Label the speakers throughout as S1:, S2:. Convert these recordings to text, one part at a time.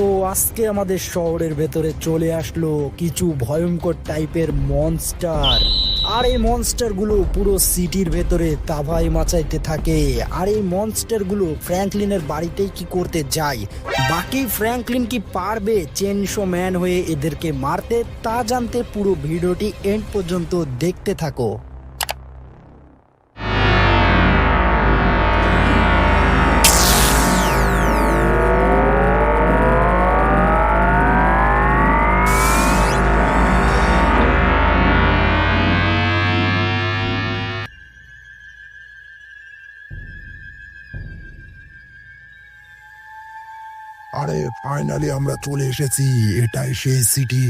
S1: তো আজকে আমাদের শহরের ভেতরে চলে আসলো কিছু ভয়ঙ্কর টাইপের মনস্টার আর এই মনস্টারগুলো পুরো সিটির ভেতরে তাভাই মাচাইতে থাকে। আর এই মনস্টারগুলো ফ্র্যাঙ্কলিনের বাড়িতেই কি করতে যায়? বাকি ফ্র্যাঙ্কলিন কি পারবে চেনশো ম্যান হয়ে এদেরকে মারতে? তা জানতে পুরো ভিডিওটি এন্ড পর্যন্ত দেখতে থাকো।
S2: আরে ফাইনালি আমরা চলে এসেছি। এটাই সেই সিটি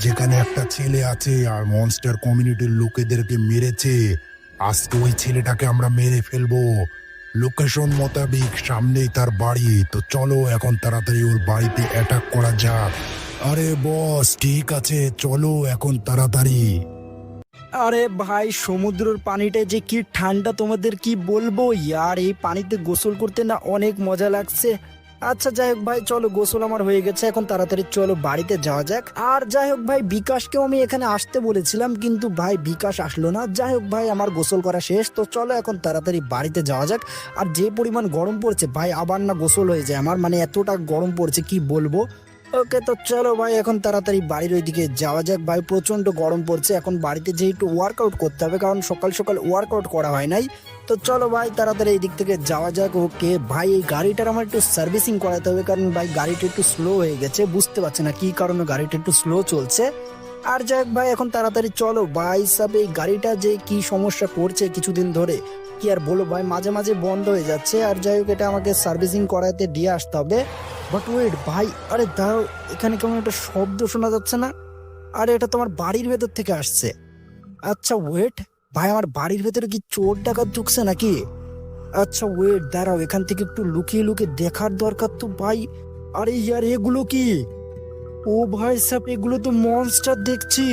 S2: যেখানে একটা ছেলে আছে আর মনস্টার কমিউনিটির লোকেদেরকে মেরেছে। আজকে ওই ছেলেটাকে আমরা মেরে ফেলব। লোকেশন মোতাবেক সামনেই তার বাড়ি। তো চলো এখন তাড়াতাড়ি ওর বাড়িতে অ্যাটাক করা যাক। আরে বস ঠিক আছে, চলো এখন তাড়াতাড়ি।
S1: আরে ভাই, সমুদ্রের পানিটা যে কি ঠান্ডা তোমাদের কি বলব? ইয়ার, এই পানিতে গোসল করতে না অনেক মজা লাগছে। আচ্ছা যাই হোক ভাই, চলো, গোসল আমার হয়ে গেছে, এখন তাড়াতাড়ি চলো বাড়িতে যাওয়া যাক। আর যাই হোক ভাই, বিকাশকেও আমি এখানে আসতে বলেছিলাম, কিন্তু ভাই, বিকাশ আসলো না। যাই হোক ভাই, আমার গোসল করা শেষ, তো চলো এখন তাড়াতাড়ি বাড়িতে যাওয়া যাক। আর যে পরিমাণ গরম পড়ছে, ভাই, আবার না গোসল হয়ে যায় আমার মানে এতটা গরম পড়ছে, কি বলব? ওকে, তো চলো ভাই, এখন তাড়াতাড়ি বাড়ির ওইদিকে যাওয়া যাক। ভাই প্রচণ্ড গরম পড়ছে, এখন বাড়িতে যে একটু ওয়ার্কআউট করতে হবে, কারণ সকাল সকাল ওয়ার্কআউট করা হয় নাই। তো চলো ভাই, তাড়াতাড়ি এই দিক থেকে যাওয়া যাক। ওকে, ভাই, এই গাড়িটার আমার একটু সার্ভিসিং করাতে হবে, কারণ ভাই, গাড়িটা একটু স্লো হয়ে গেছে, বুঝতে পারছি না কি কারণে গাড়িটা একটু স্লো চলছে। আর যাই ভাই, এখন তাড়াতাড়ি চলো। ভাই সাহেব এই গাড়িটা যে কি সমস্যা করছে কিছুদিন ধরে, কি আর বলো ভাই, মাঝে মাঝে বন্ধ হয়ে যাচ্ছে। আর যাই হোক, এটা আমাকে সার্ভিসিং করাতে দিয়ে আসতে হবে। বাট ওয়েট ভাই, আরে দাঁড়াও এখানে কেমন একটা শব্দ শোনা যাচ্ছে না? আরে, এটা তোমার বাড়ির ভেতর থেকে আসছে। আচ্ছা ওয়েট ভাই, আমার বাড়ির ভেতরে কি চোর ডাকাত ঢুকছে নাকি? আচ্ছা ওয়েট দাঁড়াও, এখান থেকে একটু লুকিয়ে লুকিয়ে দেখার দরকার তো ভাই। আরে ইয়ার, এগুলো কি? ও ভাই সাহেব, এগুলো তো মনস্টার দেখছি।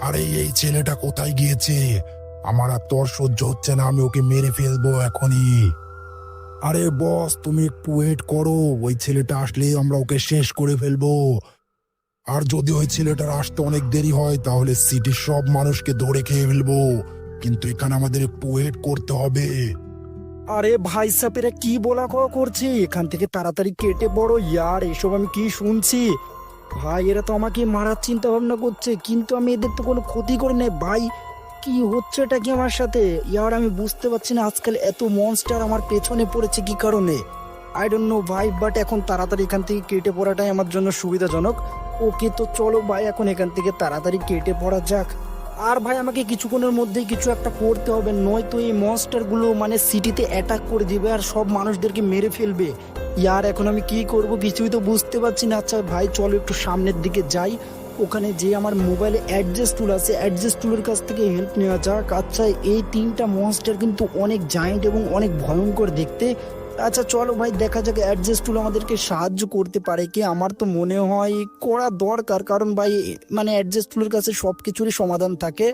S2: আরে, এই ছেলেটা কোথায় গিয়েছে? আমার আর তোর সহ্য হচ্ছে না, আমি ওকে মেরে ফেলব এখনই। আরে বস তুমি একটু ওয়েট করো, ওই ছেলেটা আসলে আমরা ওকে শেষ করে ফেলব। আর যদি ওই ছেলেটার আসতে অনেক দেরি হয়, তাহলে সিটির সব মানুষকে ধরে খেয়ে ফেলব। কিন্তু এখানে আমাদের একটু ওয়েট করতে হবে।
S1: আরে ভাই এরা কি বলা কওয়া করছে? এখান থেকে তাড়াতাড়ি কেটে পড়ো। ইয়ার, এসব আমি কি শুনছি? ভাই, এরা তো আমাকে মারার চিন্তা ভাবনা করছে, কিন্তু আমি এদের তো কোনো ক্ষতি করি নাই। ভাই, কি হচ্ছে এটা কি আমার সাথে? ইয়ার, আমি বুঝতে পারছি না, আজকাল এত মনস্টার আমার পেছনে পড়েছে কি কারণে? আই ডোন্ট নো ভাই বাট এখন তাড়াতাড়ি এখান থেকে কেটে পড়াটাই আমার জন্য সুবিধাজনক। ওকে তো চলো ভাই, এখন এখান থেকে তাড়াতাড়ি কেটে পড়া যাক। আর ভাই, আমাকে কিছুক্ষণের মধ্যেই কিছু একটা করতে হবে, নয়তো এই মনস্টারগুলো মানে সিটিতে অ্যাটাক করে দিবে আর সব মানুষদেরকে মেরে ফেলবে। ইয়ার, এখন আমি কি করব কিছুই তো বুঝতে পারছি না। আচ্ছা ভাই, চলো একটু সামনের দিকে যাই। ওখানে যে আমার মোবাইলে অ্যাডজাস্ট টুল আছে অ্যাডজাস্ট টুলের কাছ থেকে হেল্প নেওয়া যাক। আচ্ছা এই তিনটা মনস্টার কিন্তু অনেক জায়েন্ট এবং অনেক ভয়ঙ্কর দেখতে। আচ্ছা চলো ভাই, দেখা যাক অ্যাডজাস্ট টুল আমাদেরকে সাহায্য করতে পারে কি। আমার তো মনে হয় করা দরকার, কারণ ভাই মানে অ্যাডজাস্ট টুলের কাছে সব কিছুরই সমাধান থাকে।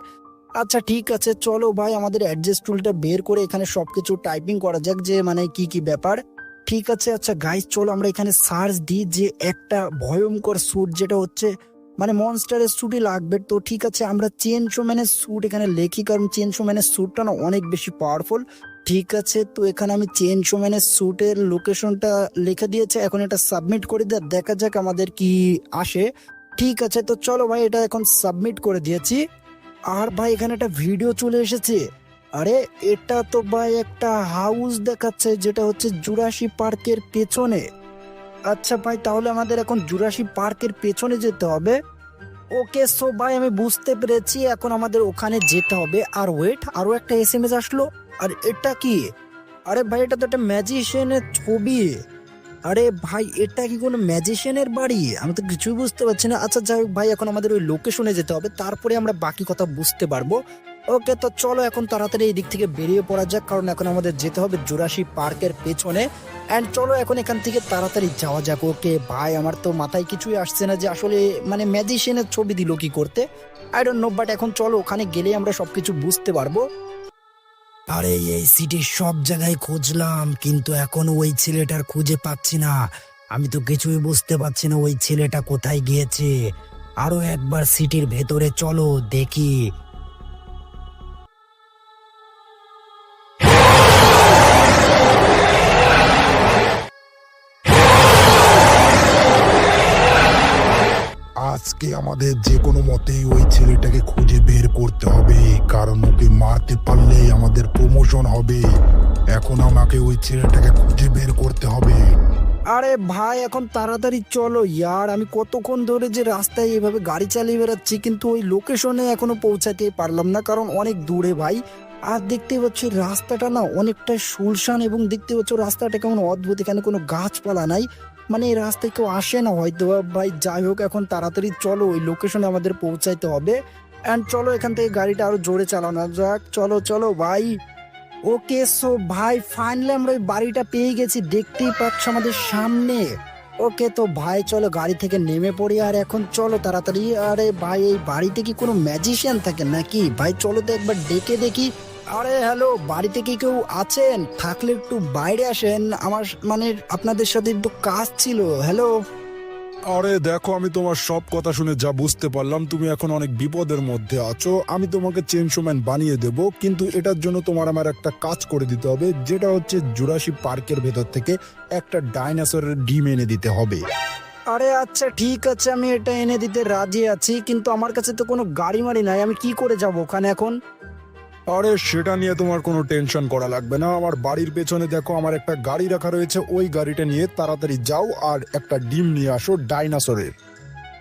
S1: আচ্ছা ঠিক আছে, চলো ভাই, আমাদের অ্যাডজাস্ট টুলটা বের করে এখানে সব কিছু টাইপিং করা যাক যে মানে কি কি ব্যাপার। ঠিক আছে আচ্ছা গাইজ চলো আমরা এখানে সার্চ দিই যে একটা ভয়ঙ্কর স্যুট যেটা হচ্ছে মানে মনস্টারের স্যুটই লাগবে। তো ঠিক আছে, আমরা চেন শোম্যানের স্যুট এখানে লেখি, কারণ চেন শোম্যানের স্যুটটা না অনেক বেশি পাওয়ারফুল ঠিক আছে, তো এখানে আমি চেন শোম্যানের স্যুটের লোকেশনটা লিখে দিয়েছে, এখন এটা সাবমিট করে দেয় দেখা যাক আমাদের কি আসে। ঠিক আছে, তো চলো ভাই, এটা এখন সাবমিট করে দিয়েছি। আর ভাই, এখানে একটা ভিডিও চলে এসেছে। আরে, এটা তো ভাই একটা হাউস দেখাচ্ছে, যেটা হচ্ছে জুরাসি পার্কের পেছনে। আচ্ছা ভাই, তাহলে আমাদের এখন জুরাসি পার্কের পেছনে যেতে হবে। ওকে সো ভাই, আমি বুঝতে পেরেছি, এখন আমাদের ওখানে যেতে হবে। আর ওয়েট আরও একটা এস এম এস আসলো। আর এটা কি? আরে ভাই, এটা তো একটা ম্যাজিশিয়ানের ছবি। আরে ভাই, এটা কি কোনো ম্যাজিশিয়ানের বাড়ি? আমি তো কিছুই বুঝতে পারছি না। আচ্ছা যাই হোক ভাই, এখন আমাদের ওই লোকেশনে যেতে হবে। তারপরে আমরা বাকি কথা বুঝতে পারব। ওকে, তো চলো এখন তাড়াতাড়ি এই দিক থেকে বেরিয়ে পড়া যাক, কারণ এখন আমাদের যেতে হবে জুরাসি পার্কের পেছনে। অ্যান্ড চলো এখন এখান থেকে তাড়াতাড়ি যাওয়া যাক। ওকে, ভাই, আমার তো মাথায় কিছুই আসছে না যে আসলে মানে ম্যাজিশিয়ানের ছবি দিল কি করতে। আই ডোন্ট নো বাট এখন চলো ওখানে গেলেই আমরা সব কিছু বুঝতে পারব। আরে, এই সিটির সব জায়গায় খুঁজলাম, কিন্তু এখন ওই ছেলেটার খুঁজে পাচ্ছি না। আমি তো কিছুই বুঝতে পারছি না ওই ছেলেটা কোথায় গিয়েছে। আরও একবার সিটির ভেতরে চলো, দেখি।
S2: আজকে আমাদের যে কোনো মতেই ওই ছেলেটাকে খুঁজে বের করতে হবে। কারণ ওকে মারতে পারলেই আমাদের প্রমোশন হবে। এখন আমাকে ওই ছেলেটাকে খুঁজে বের করতে হবে।
S1: আরে ভাই, এখন তাড়াতাড়ি চলো ইয়ার। আমি কতক্ষণ ধরে যে রাস্তায় এভাবে গাড়ি চালিয়ে বেড়াচ্ছি, কিন্তু ওই লোকেশনে এখনও পৌঁছাতে পারলাম না, কারণ অনেক দূরে ভাই। আর দেখতে পাচ্ছি রাস্তাটা না অনেকটা শুনশান এবং দেখতে পাচ্ছ, রাস্তাটা কেমন অদ্ভুত। এখানে কোনো গাছপালা নাই। মানে এই রাস্তায় কেউ আসে না, হয়তো ভাই যাই হোক, এখন তাড়াতাড়ি চলো, ওই লোকেশনে আমাদের পৌঁছাইতে হবে। অ্যান্ড চলো, এখান থেকে গাড়িটা আরও জোরে চালানো যাক। চলো চলো, ভাই। ওকে সো ভাই ফাইনালি আমরা ওই বাড়িটা পেয়ে গেছি, দেখতেই পাচ্ছ আমাদের সামনে। ওকে, তো ভাই, চলো, গাড়ি থেকে নেমে পড়ি, আর এখন চলো তাড়াতাড়ি। আরে ভাই, এই বাড়িতে কি কোনো ম্যাজিশিয়ান থাকে নাকি? ভাই, চলো তো একবার ডেকে দেখি। আরে হ্যালো বাড়িতে কি কেউ আছেন? থাকলে একটু বাইরে আসেন। আমার মানে আপনাদের সাথে একটু কাজ ছিল। হ্যালো?
S2: আরে দেখো আমি তোমার সব কথা শুনে যা বুঝতে পারলাম তুমি এখন অনেক বিপদের মধ্যে আছো। আমি তোমাকে চেনশোম্যান বানিয়ে দেব কিন্তু এটার জন্য তোমার আমার একটা কাজ করে দিতে হবে যেটা হচ্ছে জুরাসি পার্কের ভেতর থেকে একটা ডাইনোসরের ডিম এনে দিতে হবে।
S1: আরে আচ্ছা ঠিক আছে আমি এটা এনে দিতে রাজি আছি কিন্তু আমার কাছে তো কোনো গাড়ি মারি নাই। আমি কি করে যাব ওখানে এখন?
S2: আরে, সেটা নিয়ে তোমার কোনো টেনশন করা লাগবে না। আমার বাড়ির পেছনে দেখো, আমার একটা গাড়ি রাখা রয়েছে। ওই গাড়িটা নিয়ে তাড়াতাড়ি যাও আর একটা ডিম নিয়ে আসো ডাইনাসরের।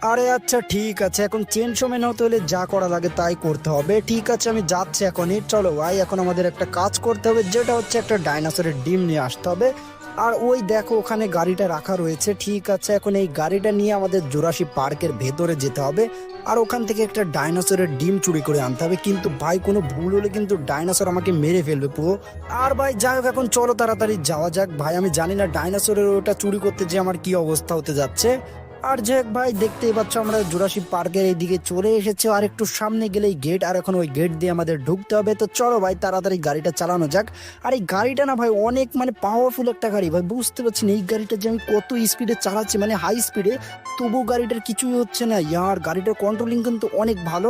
S1: আরে আচ্ছা ঠিক আছে। এখন চেন সময় হতে হলে যা করা লাগে তাই করতে হবে। ঠিক আছে, আমি যাচ্ছি এখনই। চলো ভাই, এখন আমাদের একটা কাজ করতে হবে, যেটা হচ্ছে একটা ডাইনোসরের ডিম নিয়ে আসতে হবে। আর ওই দেখো, ওখানে গাড়িটা রাখা রয়েছে। ঠিক আছে, এখন এই গাড়িটা নিয়ে আমাদের জোরাসি পার্কের ভেতরে যেতে হবে। আর ওখান থেকে একটা ডাইনোসরের ডিম চুরি করে আনতে হবে। কিন্তু ভাই, কোনো ভুল হলে কিন্তু ডাইনোসর আমাকে মেরে ফেলবে পুরো। আর ভাই, যাই হোক, এখন চলো তাড়াতাড়ি যাওয়া যাক। ভাই, আমি জানি না, ডাইনোসরের ওটা চুরি করতে যে আমার কি অবস্থা হতে যাচ্ছে। আর যে ভাই দেখতেই পাচ্ছ আমরা জুরাসি পার্কের এইদিকে চলে এসেছে, আর একটু সামনে গেলেই গেট আর এখন ওই গেট দিয়ে আমাদের ঢুকতে হবে। তো চলো ভাই, তাড়াতাড়ি গাড়িটা চালানো যাক। আর এই গাড়িটা না ভাই, অনেক মানে পাওয়ারফুল একটা গাড়ি ভাই, বুঝতে পারছি না এই গাড়িটা যে আমি কত স্পিডে চালাচ্ছি মানে হাই স্পিডে তবু গাড়িটার কিছুই হচ্ছে না। ইয়ার, গাড়িটার কন্ট্রোলিং কিন্তু অনেক ভালো।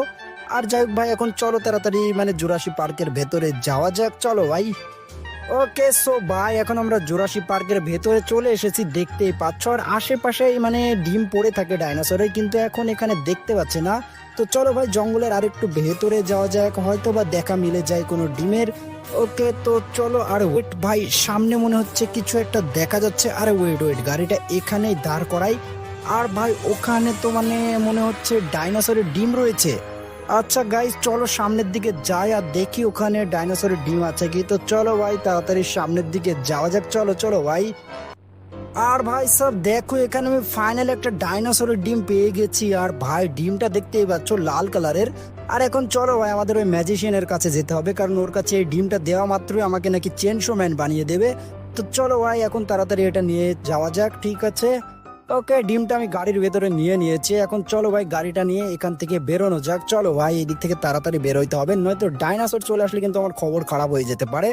S1: আর যাই ভাই, এখন চলো তাড়াতাড়ি মানে জুরাসি পার্কের ভেতরে যাওয়া যাক। চলো ভাই। ওকে সো ভাই এখন আমরা জোরাসি পার্কের ভেতরে চলে এসেছি, দেখতেই পাচ্ছ। আর আশেপাশে মানে ডিম পড়ে থাকে ডাইনোসরের কিন্তু এখন এখানে দেখতে পাচ্ছি না। তো চলো ভাই, জঙ্গলের আরেকটু ভেতরে যাওয়া যায় হয়তো বা দেখা মিলে যায় কোনো ডিমের। ওকে তো চলো, আর ওয়েট ভাই, সামনে মনে হচ্ছে কিছু একটা দেখা যাচ্ছে। আরে ওয়েট ওয়েট গাড়িটা এখানেই দাঁড় করাই। আর ভাই, ওখানে তো মানে মনে হচ্ছে ডাইনোসরের ডিম রয়েছে। আচ্ছা গাইস চলো সামনের দিকে যাই আর দেখি ওখানে ডাইনোসরের ডিম আছে কি। তো চলো ভাই, তাড়াতাড়ি সামনের দিকে যাওয়া যাক। চলো চলো ভাই। আর ভাই সব দেখো এখানে আমি ফাইনাল একটা ডাইনোসরের ডিম পেয়ে গেছি। আর ভাই, ডিমটা দেখতেই পাচ্ছ লাল কালারের আর এখন চলো ভাই, আমাদের ওই ম্যাজিশিয়ানের কাছে যেতে হবে। কারণ ওর কাছে এই ডিমটা দেওয়া মাত্রই আমাকে নাকি চেনশো ম্যান বানিয়ে দেবে। তো চলো ভাই, এখন তাড়াতাড়ি এটা নিয়ে যাওয়া যাক, ঠিক আছে? ওকে, ডিমটা আমি গাড়ির ভেতরে নিয়ে নিয়েছি। এখন চলো ভাই, গাড়িটা নিয়ে এখান থেকে বেরোনো যাক। চলো ভাই এই দিক থেকে তাড়াতাড়ি বেরোইতে হবে। নয়তো ডাইনোসর চলে আসলে কিন্তু আমার খবর খারাপ হয়ে যেতে পারে।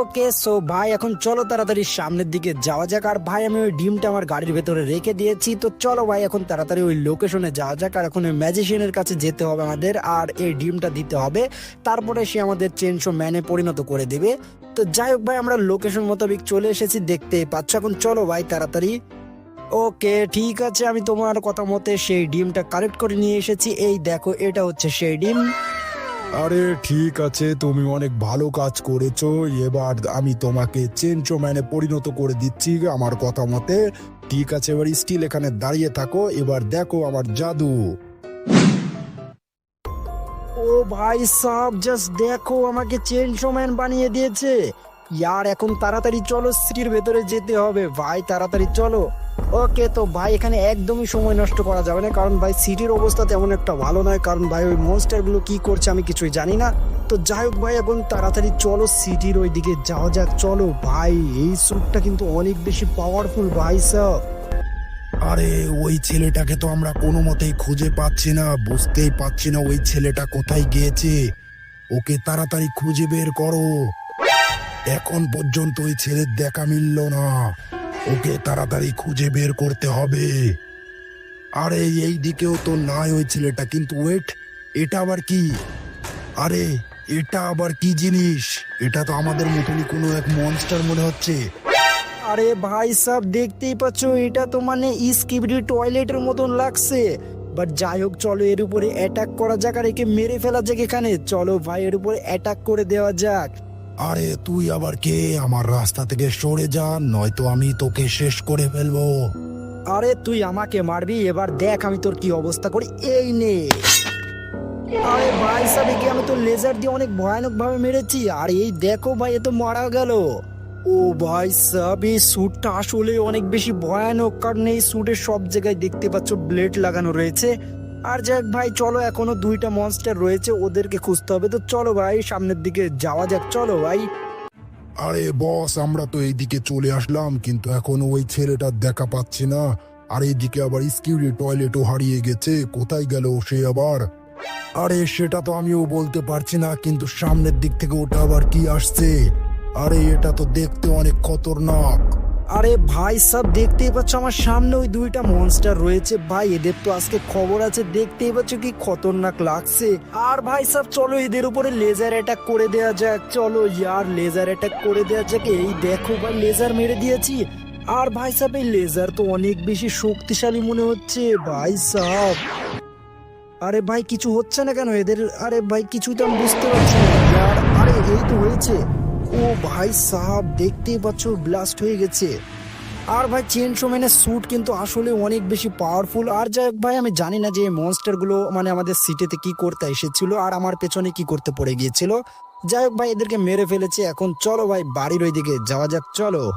S1: ওকে, সো ভাই, এখন চলো তাড়াতাড়ি সামনের দিকে যাওয়া যাক। আর ভাই, আমি ওই ডিমটা আমার গাড়ির ভেতরে রেখে দিয়েছি। তো চলো ভাই, এখন তাড়াতাড়ি ওই লোকেশনে যাওয়া যাক। আর এখন ওই ম্যাজিশিয়ানের কাছে যেতে হবে আমাদের। আর এই ডিমটা দিতে হবে। তারপরে সে আমাদের চেনশো ম্যানে পরিণত করে দেবে। তো যাই হোক ভাই, আমরা লোকেশন মোতাবেক চলে এসেছি দেখতে পাচ্ছ। এখন চলো ভাই, তাড়াতাড়ি ওকে ঠিক আছে আমি তোমার কথা মতে সেই ডিমটা কালেক্ট করে নিয়ে এসেছি। এই দেখো এটা হচ্ছে সেই ডিম।
S2: আরে ঠিক আছে তুমি অনেক ভালো কাজ করেছ। এবার আমি তোমাকে চেঞ্চো ম্যানে পরিণত করে দিচ্ছি আমার কথা মতে। ঠিক আছে এবার স্টিল এখানে দাঁড়িয়ে থাকো। এবার দেখো আমার জাদু।
S1: ও ভাই সব জাস্ট দেখো আমাকে চেন ম্যান বানিয়ে দিয়েছে। ইয়ার এখন তাড়াতাড়ি চলো স্ত্রীর ভেতরে যেতে হবে। ভাই তাড়াতাড়ি চলো। ওকে, তো ভাই, এখানে একদমই সময় নষ্ট করা যাবে না। কারণ ভাই, সিটির অবস্থা তেমন একটা ভালো নয়। কারণ ভাই, ওই মনস্টারগুলো কি করছে আমি কিছুই জানি না। তো যাই হোক ভাই, এখন তাড়াতাড়ি চলো সিটির ওই দিকে যাওয়া যাক। চলো ভাই, এই স্যুটটা কিন্তু অনেক বেশি পাওয়ারফুল ভাই সব
S2: আরে, ওই ছেলেটাকে তো আমরা কোনো মতেই খুঁজে পাচ্ছি না। বুঝতেই পাচ্ছি না ওই ছেলেটা কোথায় গিয়েছে। ওকে তাড়াতাড়ি খুঁজে বের করো। এখন পর্যন্ত ওই ছেলের দেখা মিলল না। ওকে তাড়াতাড়ি খুঁজে বের করতে হবে। আরে, এই দিকেও তো নাই ওই ছেলেটা, কিন্তু ওয়েট এটা আবার কি? আরে, এটা আবার কি জিনিস? এটা তো আমাদের মতনই কোনো এক মনস্টার মনে হচ্ছে।
S1: আরে ভাই সাহেব দেখতেই পাচ্ছ, এটা তো মানে ইস্কিবিডি টয়লেটের মতন লাগছে। বাট যাই হোক, চলো এর উপরে অ্যাটাক করা যাক আর একে মেরে ফেলা যাক এখানে। চলো ভাই, এর উপরে অ্যাটাক করে দেওয়া যাক।
S2: আরে তুই আবার কে? আমার রাস্তা থেকে সরে যা, নয়তো আমি তোকে শেষ করে ফেলব।
S1: আরে তুই আমাকে মারবি, এবার দেখ আমি তোর কি অবস্থা করি। এই নে। আরে ভাই সাহেব, একে আমি তো লেজার দিয়ে অনেক ভয়ানক ভাবে মেরেছি। আর এই দেখো ভাই, এ তো মারা গেল। ও ভাই সাহেব, এই স্যুটটা আসলে অনেক বেশি ভয়ানক। কারণ এই স্যুটের সব জায়গায় দেখতে পাচ্ছ ব্লেড লাগানো রয়েছে। আর যাক ভাই, চলো এখনও দুইটা মনস্টার রয়েছে, ওদেরকে খুঁজতে হবে। তো চলো ভাই, সামনের দিকে যাওয়া যাক, চলো ভাই।
S2: আরে বস আমরা তো এইদিকে চলে আসলাম, কিন্তু এখন ওই ছেলেটার দেখা পাচ্ছি না। আর এইদিকে আবার স্কিউরি টয়লেটও হারিয়ে গেছে, কোথায় গেল সে আবার? আরে সেটা তো আমিও বলতে পারছি না, কিন্তু সামনের দিক থেকে ওটা আবার কি আসছে? আরে এটা তো দেখতে অনেক খতরনাক।
S1: আরে ভাই, সব দেখতেই পাচ্ছ আমার সামনে ওই দুইটা মনস্টার রয়েছে। ভাই, এদের তো আজকে খবর আছে, দেখতেই পাচ্ছ কি খতরনাক লাগছে। আর ভাই, সব চলো, এদের উপরে লেজার অ্যাটাক করে দেওয়া যাক। চলো ইয়ার লেজার অ্যাটাক করে দেওয়া যাক। এই দেখো ভাই লেজার মেরে দিয়েছি। আর ভাই সাহেব এই লেজার তো অনেক বেশি শক্তিশালী মনে হচ্ছে। ভাই সাহেব আরে ভাই, কিছু হচ্ছে না কেন? এদের, আরে ভাই, কিছুই তো আমি বুঝতে পারছি না। আরে, এই তো হয়েছে। ও ভাই সাহাব দেখতেই পাচ্ছ ব্লাস্ট হয়ে গেছে। আর ভাই চেন শোম্যানের স্যুট কিন্তু আসলে অনেক বেশি পাওয়ারফুল আর যাই ভাই, আমি জানি না যে মনস্টারগুলো মানে আমাদের সিটিতে কি করতে এসেছিল আর আমার পেছনে কি করতে পড়ে গিয়েছিল। যাই হোক ভাই, এদেরকে মেরে ফেলেছে। এখন চলো ভাই, বাড়ির ওই দিকে যাওয়া যাক, চলো।